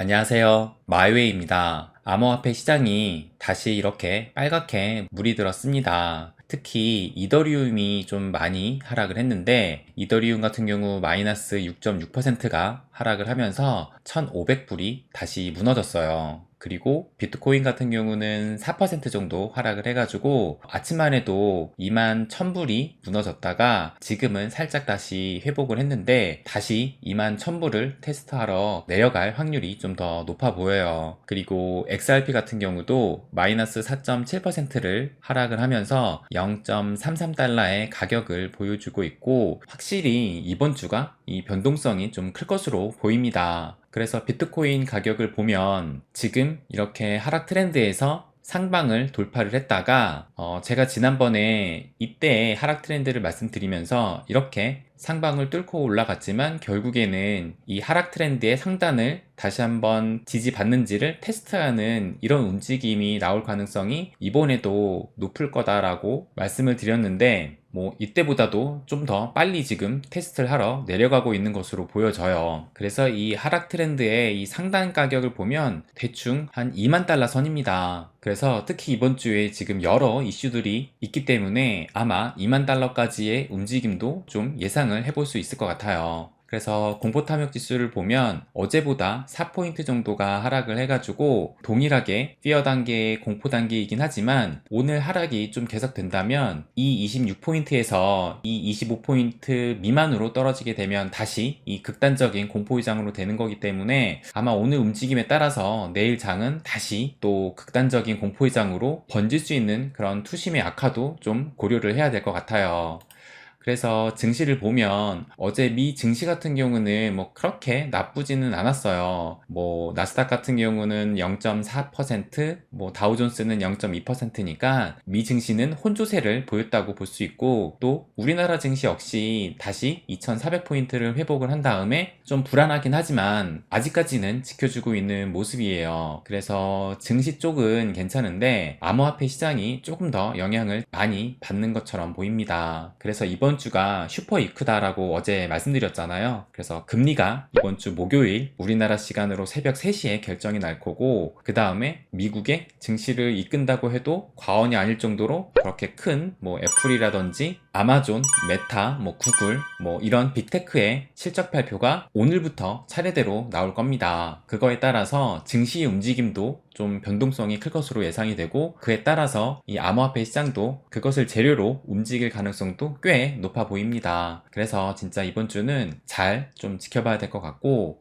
안녕하세요. 마이웨이입니다. 암호화폐 시장이 다시 이렇게 빨갛게 물이 들었습니다. 특히 이더리움이 좀 많이 하락을 했는데 이더리움 같은 경우 마이너스 6.6%가 하락을 하면서 1,500불이 다시 무너졌어요. 그리고 비트코인 같은 경우는 4% 정도 하락을 해가지고 아침만 해도 2만 1000불이 무너졌다가 지금은 살짝 다시 회복을 했는데 다시 2만 1000불을 테스트하러 내려갈 확률이 좀 더 높아 보여요. 그리고 XRP 같은 경우도 마이너스 4.7%를 하락을 하면서 0.33달러의 가격을 보여주고 있고 확실히 이번 주가 이 변동성이 좀 클 것으로 보입니다. 그래서 비트코인 가격을 보면 지금 이렇게 하락 트렌드에서 상방을 돌파를 했다가 어 제가 지난번에 이때 하락 트렌드를 말씀드리면서 이렇게 상방을 뚫고 올라갔지만 결국에는 이 하락 트렌드의 상단을 다시 한번 지지받는지를 테스트하는 이런 움직임이 나올 가능성이 이번에도 높을 거다라고 말씀을 드렸는데 뭐 이때보다도 좀 더 빨리 지금 테스트를 하러 내려가고 있는 것으로 보여져요. 그래서 이 하락 트렌드의 이 상단 가격을 보면 대충 한 2만 달러 선입니다. 그래서 특히 이번 주에 지금 여러 이슈들이 있기 때문에 아마 2만 달러까지의 움직임도 좀 예상을 해볼 수 있을 것 같아요. 그래서 공포 탐욕 지수를 보면 어제보다 4포인트 정도가 하락을 해가지고 동일하게 피어 단계의 공포 단계이긴 하지만 오늘 하락이 좀 계속된다면 이 26포인트에서 이 25포인트 미만으로 떨어지게 되면 다시 이 극단적인 공포 이장으로 되는 거기 때문에 아마 오늘 움직임에 따라서 내일 장은 다시 또 극단적인 공포 이장으로 번질 수 있는 그런 투심의 악화도 좀 고려를 해야 될 것 같아요. 그래서 증시를 보면 어제 미 증시 같은 경우는 뭐 그렇게 나쁘지는 않았어요. 뭐 나스닥 같은 경우는 0.4%, 뭐 다우존스는 0.2%니까 미 증시는 혼조세를 보였다고 볼 수 있고 또 우리나라 증시 역시 다시 2,400포인트를 회복을 한 다음에 좀 불안하긴 하지만 아직까지는 지켜주고 있는 모습이에요. 그래서 증시 쪽은 괜찮은데 암호화폐 시장이 조금 더 영향을 많이 받는 것처럼 보입니다. 그래서 이번 주가 슈퍼 이크다라고 어제 말씀드렸잖아요. 그래서 금리가 이번 주 목요일 우리나라 시간으로 새벽 3시에 결정이 날 거고 그 다음에 미국의 증시를 이끈다고 해도 과언이 아닐 정도로 그렇게 큰 뭐 애플이라든지 아마존, 메타, 뭐 구글, 뭐 이런 빅테크의 실적 발표가 오늘부터 차례대로 나올 겁니다. 그거에 따라서 증시의 움직임도 좀 변동성이 클 것으로 예상이 되고 그에 따라서 이 암호화폐 시장도 그것을 재료로 움직일 가능성도 꽤 높아 보입니다. 그래서 진짜 이번 주는 잘 좀 지켜봐야 될 것 같고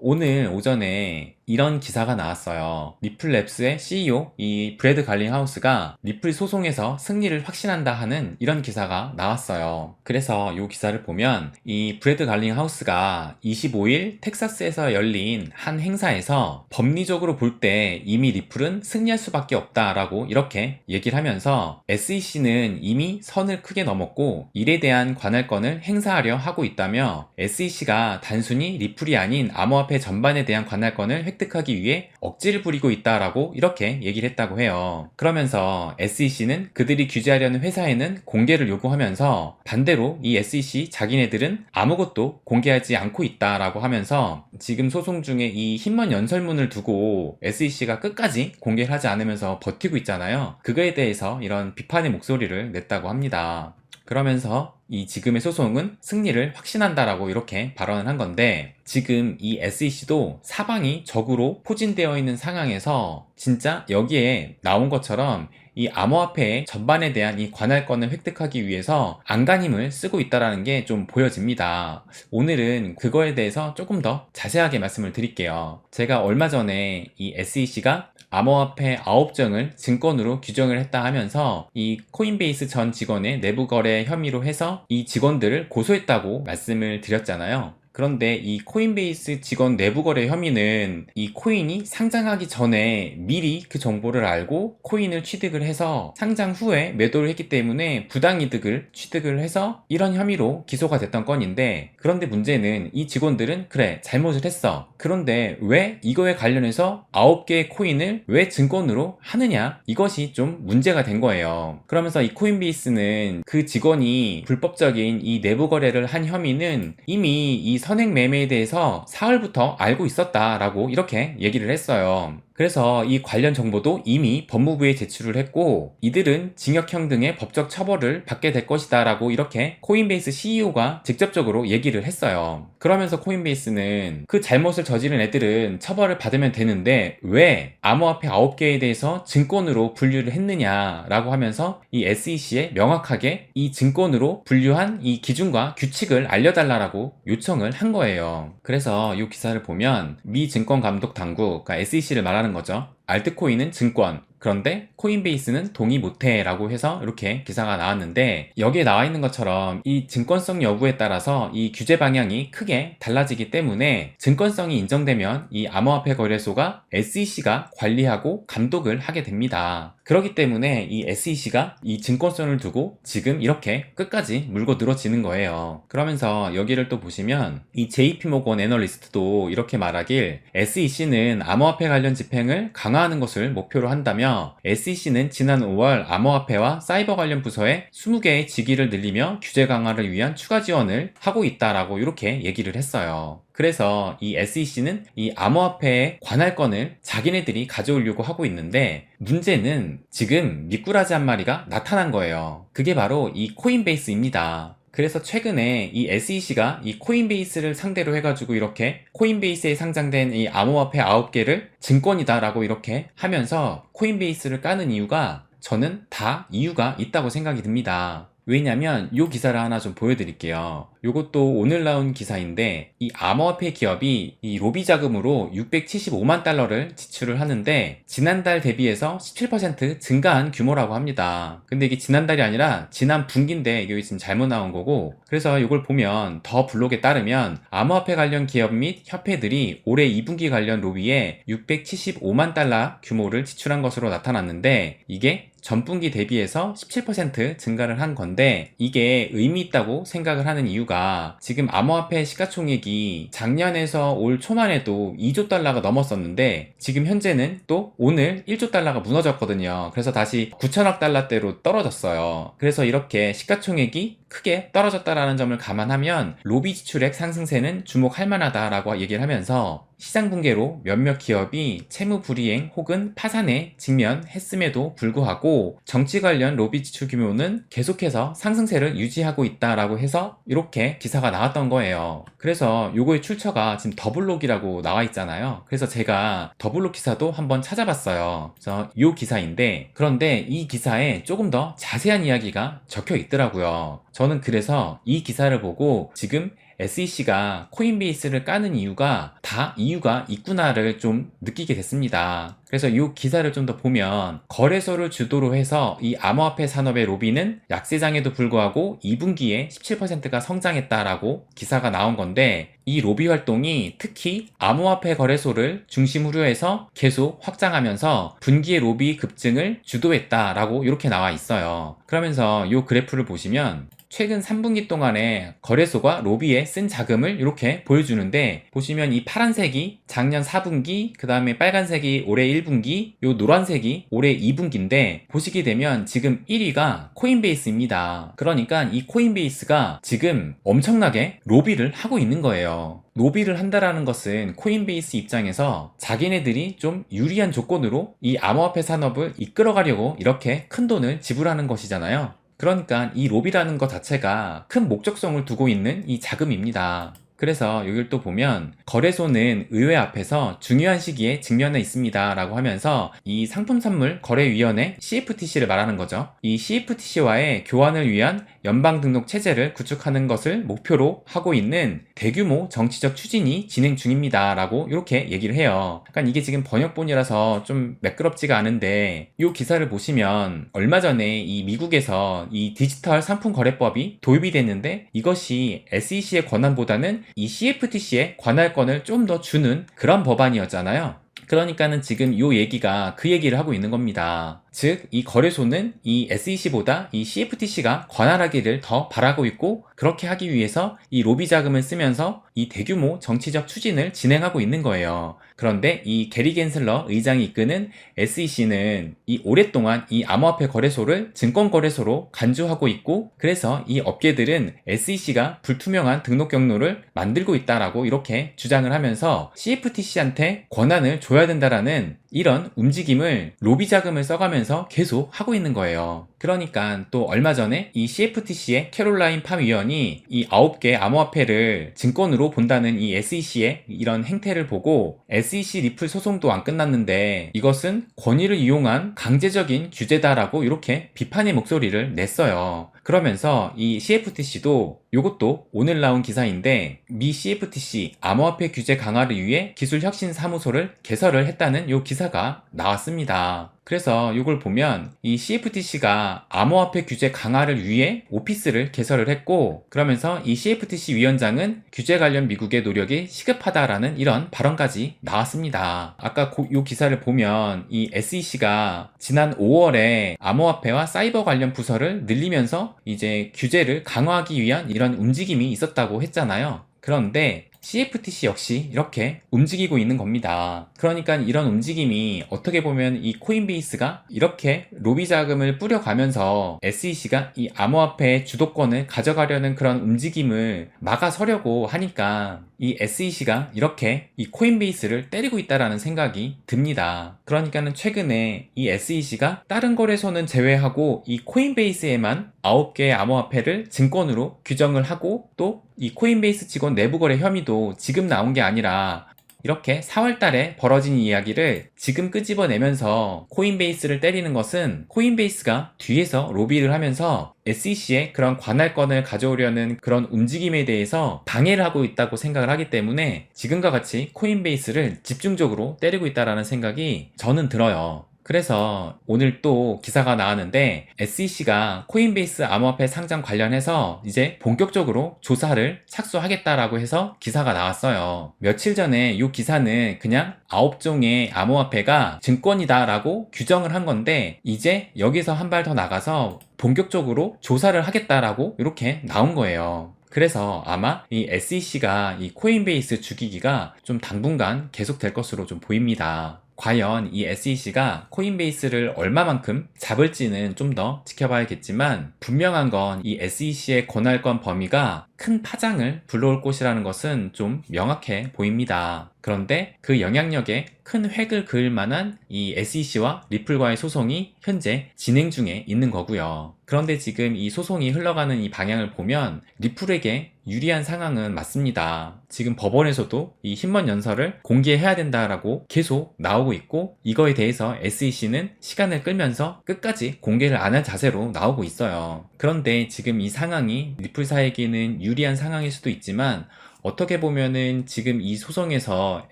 오늘 오전에 이런 기사가 나왔어요. 리플랩스의 CEO 이 브래드 갈링하우스가 리플 소송에서 승리를 확신한다 하는 이런 기사가 나왔어요. 그래서 이 기사를 보면 이 브래드 갈링하우스가 25일 텍사스에서 열린 한 행사에서 법리적으로 볼 때 이미 리플은 승리할 수밖에 없다라고 이렇게 얘기를 하면서 SEC는 이미 선을 크게 넘었고 일에 대한 관할권을 행사하려 하고 있다며 SEC가 단순히 리플이 아닌 암호화폐 전반에 대한 관할권을 획 획득하기 위해 억지를 부리고 있다라고 이렇게 얘기를 했다고 해요. 그러면서 SEC는 그들이 규제하려는 회사에는 공개를 요구하면서 반대로 이 SEC 자기네들은 아무것도 공개하지 않고 있다라고 하면서 지금 소송 중에 이 흰먼 연설문을 두고 SEC가 끝까지 공개를 하지 않으면서 버티고 있잖아요. 그거에 대해서 이런 비판의 목소리를 냈다고 합니다. 그러면서 이 지금의 소송은 승리를 확신한다라고 이렇게 발언을 한 건데 지금 이 SEC도 사방이 적으로 포진되어 있는 상황에서 진짜 여기에 나온 것처럼 이 암호화폐의 전반에 대한 이 관할권을 획득하기 위해서 안간힘을 쓰고 있다는 게 좀 보여집니다. 오늘은 그거에 대해서 조금 더 자세하게 말씀을 드릴게요. 제가 얼마 전에 이 SEC가 암호화폐 9정을 증권으로 규정을 했다 하면서 이 코인베이스 전 직원의 내부 거래 혐의로 해서 이 직원들을 고소했다고 말씀을 드렸잖아요. 그런데 이 코인베이스 직원 내부 거래 혐의는 이 코인이 상장하기 전에 미리 그 정보를 알고 코인을 취득을 해서 상장 후에 매도를 했기 때문에 부당이득을 취득을 해서 이런 혐의로 기소가 됐던 건인데 그런데 문제는 이 직원들은 그래 잘못을 했어. 그런데 왜 이거에 관련해서 9개의 코인을 왜 증권으로 하느냐? 이것이 좀 문제가 된 거예요. 그러면서 이 코인베이스는 그 직원이 불법적인 이 내부 거래를 한 혐의는 이미 이 선행 매매에 대해서 사흘부터 알고 있었다라고 이렇게 얘기를 했어요. 그래서 이 관련 정보도 이미 법무부에 제출을 했고 이들은 징역형 등의 법적 처벌을 받게 될 것이다 라고 이렇게 코인베이스 CEO가 직접적으로 얘기를 했어요. 그러면서 코인베이스는 그 잘못을 저지른 애들은 처벌을 받으면 되는데 왜 암호화폐 9개에 대해서 증권으로 분류를 했느냐 라고 하면서 이 SEC에 명확하게 이 증권으로 분류한 이 기준과 규칙을 알려달라고 요청을 한 거예요. 그래서 이 기사를 보면 미 증권감독 당국, 그러니까 SEC를 말하는 거죠. 알트코인은 증권, 그런데 코인베이스는 동의 못해 라고 해서 이렇게 기사가 나왔는데 여기에 나와 있는 것처럼 이 증권성 여부에 따라서 이 규제 방향이 크게 달라지기 때문에 증권성이 인정되면 이 암호화폐 거래소가 SEC가 관리하고 감독을 하게 됩니다. 그렇기 때문에 이 SEC가 이 증권성을 두고 지금 이렇게 끝까지 물고 늘어지는 거예요. 그러면서 여기를 또 보시면 이 JP모건 애널리스트도 이렇게 말하길 SEC는 암호화폐 관련 집행을 강화하는 것을 목표로 한다며 SEC는 지난 5월 암호화폐와 사이버 관련 부서에 20개의 직위를 늘리며 규제 강화를 위한 추가 지원을 하고 있다라고 이렇게 얘기를 했어요. 그래서 이 SEC는 이 암호화폐에 관할 건을 자기네들이 가져오려고 하고 있는데 문제는 지금 미꾸라지 한 마리가 나타난 거예요. 그게 바로 이 코인베이스입니다. 그래서 최근에 이 SEC가 이 코인베이스를 상대로 해가지고 이렇게 코인베이스에 상장된 이 암호화폐 9개를 증권이다라고 이렇게 하면서 코인베이스를 까는 이유가 저는 다 이유가 있다고 생각이 듭니다. 왜냐면 이 기사를 하나 좀 보여드릴게요. 이것도 오늘 나온 기사인데 이 암호화폐 기업이 이 로비 자금으로 675만 달러를 지출을 하는데 지난달 대비해서 17% 증가한 규모라고 합니다. 근데 이게 지난달이 아니라 지난 분기인데 이게 지금 잘못 나온 거고 그래서 이걸 보면 더 블록에 따르면 암호화폐 관련 기업 및 협회들이 올해 2분기 관련 로비에 675만 달러 규모를 지출한 것으로 나타났는데 이게 전분기 대비해서 17% 증가를 한 건데 이게 의미 있다고 생각을 하는 이유가 지금 암호화폐 시가총액이 작년에서 올 초만 해도 2조 달러가 넘었었는데 지금 현재는 또 오늘 1조 달러가 무너졌거든요. 그래서 다시 9천억 달러대로 떨어졌어요. 그래서 이렇게 시가총액이 크게 떨어졌다라는 점을 감안하면 로비 지출액 상승세는 주목할 만하다라고 얘기를 하면서 시장 붕괴로 몇몇 기업이 채무 불이행 혹은 파산에 직면했음에도 불구하고 정치 관련 로비 지출 규모는 계속해서 상승세를 유지하고 있다라고 해서 이렇게 기사가 나왔던 거예요. 그래서 요거의 출처가 지금 더블록이라고 나와 있잖아요. 그래서 제가 더블록 기사도 한번 찾아봤어요. 그래서 요 기사인데 그런데 이 기사에 조금 더 자세한 이야기가 적혀 있더라고요. 저는 그래서 이 기사를 보고 지금 SEC가 코인베이스를 까는 이유가 다 이유가 있구나를 좀 느끼게 됐습니다. 그래서 이 기사를 좀 더 보면 거래소를 주도로 해서 이 암호화폐 산업의 로비는 약세장에도 불구하고 2분기에 17%가 성장했다라고 기사가 나온 건데 이 로비 활동이 특히 암호화폐 거래소를 중심으로 해서 계속 확장하면서 분기의 로비 급증을 주도했다라고 이렇게 나와 있어요. 그러면서 이 그래프를 보시면 최근 3분기 동안에 거래소가 로비에 쓴 자금을 이렇게 보여주는데 보시면 이 파란색이 작년 4분기 그 다음에 빨간색이 올해 1분기 요 노란색이 올해 2분기인데 보시게 되면 지금 1위가 코인베이스입니다 그러니까 이 코인베이스가 지금 엄청나게 로비를 하고 있는 거예요 로비를 한다라는 것은 코인베이스 입장에서 자기네들이 좀 유리한 조건으로 이 암호화폐 산업을 이끌어가려고 이렇게 큰 돈을 지불하는 것이잖아요. 그러니까 이 로비라는 것 자체가 큰 목적성을 두고 있는 이 자금입니다. 그래서 여기를 또 보면 거래소는 의회 앞에서 중요한 시기에 직면해 있습니다 라고 하면서 이 상품 선물 거래위원회 CFTC를 말하는 거죠. 이 CFTC와의 교환을 위한 연방 등록 체제를 구축하는 것을 목표로 하고 있는 대규모 정치적 추진이 진행 중입니다 라고 이렇게 얘기를 해요. 약간 이게 지금 번역본이라서 좀 매끄럽지가 않은데 이 기사를 보시면 얼마 전에 이 미국에서 이 디지털 상품 거래법이 도입이 됐는데 이것이 SEC의 권한보다는 이 CFTC의 관할권을 좀 더 주는 그런 법안이었잖아요. 그러니까는 지금 요 얘기가 그 얘기를 하고 있는 겁니다. 즉, 이 거래소는 이 SEC보다 이 CFTC가 관할하기를 더 바라고 있고, 그렇게 하기 위해서 이 로비 자금을 쓰면서 이 대규모 정치적 추진을 진행하고 있는 거예요. 그런데 이 게리 겐슬러 의장이 이끄는 SEC는 이 오랫동안 이 암호화폐 거래소를 증권거래소로 간주하고 있고, 그래서 이 업계들은 SEC가 불투명한 등록 경로를 만들고 있다라고 이렇게 주장을 하면서 CFTC한테 권한을 줘야 된다라는 이런 움직임을 로비 자금을 써가면서 계속 하고 있는 거예요. 그러니까 또 얼마 전에 이 CFTC의 캐롤라인 팜 위원이 이 9개 암호화폐를 증권으로 본다는 이 SEC의 이런 행태를 보고 SEC 리플 소송도 안 끝났는데 이것은 권위를 이용한 강제적인 규제다라고 이렇게 비판의 목소리를 냈어요. 그러면서 이 CFTC도 이것도 오늘 나온 기사인데 미 CFTC 암호화폐 규제 강화를 위해 기술혁신 사무소를 개설을 했다는 이 기사가 나왔습니다. 그래서 이걸 보면 이 CFTC가 암호화폐 규제 강화를 위해 오피스를 개설을 했고 그러면서 이 CFTC 위원장은 규제 관련 미국의 노력이 시급하다라는 이런 발언까지 나왔습니다. 아까 이 기사를 보면 이 SEC가 지난 5월에 암호화폐와 사이버 관련 부서를 늘리면서 이제 규제를 강화하기 위한 이런 움직임이 있었다고 했잖아요. 그런데 CFTC 역시 이렇게 움직이고 있는 겁니다. 그러니까 이런 움직임이 어떻게 보면 이 코인베이스가 이렇게 로비 자금을 뿌려가면서 SEC가 이 암호화폐의 주도권을 가져가려는 그런 움직임을 막아서려고 하니까 이 SEC가 이렇게 이 코인베이스를 때리고 있다라는 생각이 듭니다. 그러니까는 최근에 이 SEC가 다른 거래소는 제외하고 이 코인베이스에만 9개의 암호화폐를 증권으로 규정을 하고 또 이 코인베이스 직원 내부 거래 혐의도 지금 나온 게 아니라 이렇게 4월 달에 벌어진 이야기를 지금 끄집어내면서 코인베이스를 때리는 것은 코인베이스가 뒤에서 로비를 하면서 SEC의 그런 관할권을 가져오려는 그런 움직임에 대해서 방해를 하고 있다고 생각을 하기 때문에 지금과 같이 코인베이스를 집중적으로 때리고 있다라는 생각이 저는 들어요. 그래서 오늘 또 기사가 나왔는데 SEC가 코인베이스 암호화폐 상장 관련해서 이제 본격적으로 조사를 착수하겠다라고 해서 기사가 나왔어요. 며칠 전에 이 기사는 그냥 9종의 암호화폐가 증권이다라고 규정을 한 건데 이제 여기서 한 발 더 나가서 본격적으로 조사를 하겠다라고 이렇게 나온 거예요. 그래서 아마 이 SEC가 이 코인베이스 죽이기가 좀 당분간 계속될 것으로 좀 보입니다. 과연 이 SEC가 코인베이스를 얼마만큼 잡을지는 좀 더 지켜봐야겠지만 분명한 건 이 SEC의 권할권 범위가 큰 파장을 불러올 것이라는 것은 좀 명확해 보입니다. 그런데 그 영향력에 큰 획을 그을 만한 이 SEC와 리플과의 소송이 현재 진행 중에 있는 거고요. 그런데 지금 이 소송이 흘러가는 이 방향을 보면 리플에게 유리한 상황은 맞습니다. 지금 법원에서도 이 힘먼 연설을 공개해야 된다라고 계속 나오고 있고 이거에 대해서 SEC는 시간을 끌면서 끝까지 공개를 안 할 자세로 나오고 있어요. 그런데 지금 이 상황이 리플사에게는 유리한 상황일 수도 있지만 어떻게 보면은 지금 이 소송에서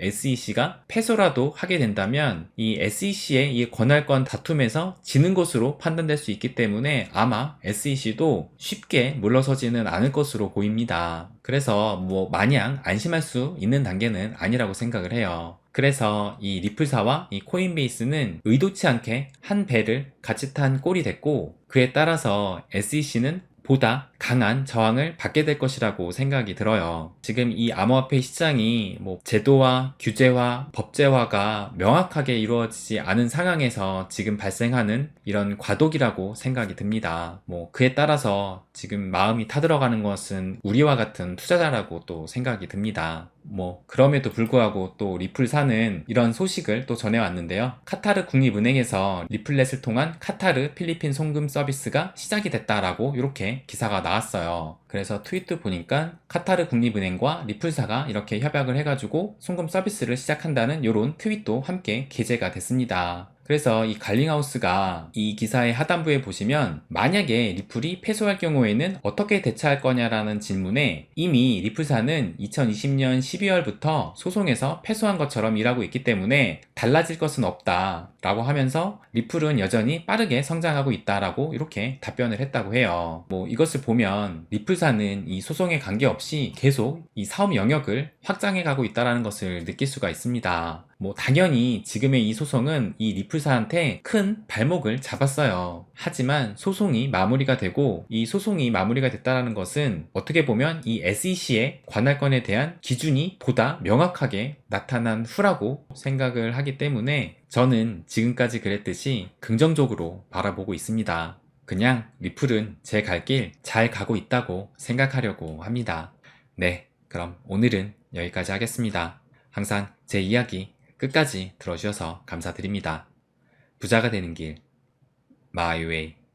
SEC가 패소라도 하게 된다면 이 SEC의 이 권할권 다툼에서 지는 것으로 판단될 수 있기 때문에 아마 SEC도 쉽게 물러서지는 않을 것으로 보입니다. 그래서 뭐 마냥 안심할 수 있는 단계는 아니라고 생각을 해요. 그래서 이 리플사와 이 코인베이스는 의도치 않게 한 배를 같이 탄 꼴이 됐고 그에 따라서 SEC는 보다 강한 저항을 받게 될 것이라고 생각이 들어요. 지금 이 암호화폐 시장이 뭐 제도와 규제와 법제화가 명확하게 이루어지지 않은 상황에서 지금 발생하는 이런 과도기라고 생각이 듭니다. 뭐 그에 따라서 지금 마음이 타들어가는 것은 우리와 같은 투자자라고 또 생각이 듭니다. 뭐 그럼에도 불구하고 또 리플 사는 이런 소식을 또 전해왔는데요. 카타르 국립은행에서 리플렛을 통한 카타르 필리핀 송금 서비스가 시작이 됐다라고 이렇게 기사가 나왔어요. 그래서 트위트 보니까 카타르 국립은행과 리플사가 이렇게 협약을 해가지고 송금 서비스를 시작한다는 이런 트윗도 함께 게재가 됐습니다. 그래서 이 갈링하우스가 이 기사의 하단부에 보시면 만약에 리플이 패소할 경우에는 어떻게 대처할 거냐라는 질문에 이미 리플사는 2020년 12월부터 소송에서 패소한 것처럼 일하고 있기 때문에 달라질 것은 없다 라고 하면서 리플은 여전히 빠르게 성장하고 있다라고 이렇게 답변을 했다고 해요. 뭐 이것을 보면 리플사는 이 소송에 관계없이 계속 이 사업 영역을 확장해 가고 있다는 것을 느낄 수가 있습니다. 뭐 당연히 지금의 이 소송은 이 리플사한테 큰 발목을 잡았어요. 하지만 소송이 마무리가 되고 이 소송이 마무리가 됐다는 것은 어떻게 보면 이 SEC의 관할권에 대한 기준이 보다 명확하게 나타난 후라고 생각을 하기 때문에 저는 지금까지 그랬듯이 긍정적으로 바라보고 있습니다. 그냥 리플은 제 갈 길 잘 가고 있다고 생각하려고 합니다. 네, 그럼 오늘은 여기까지 하겠습니다. 항상 제 이야기 끝까지 들어주셔서 감사드립니다. 부자가 되는 길, 마이웨이.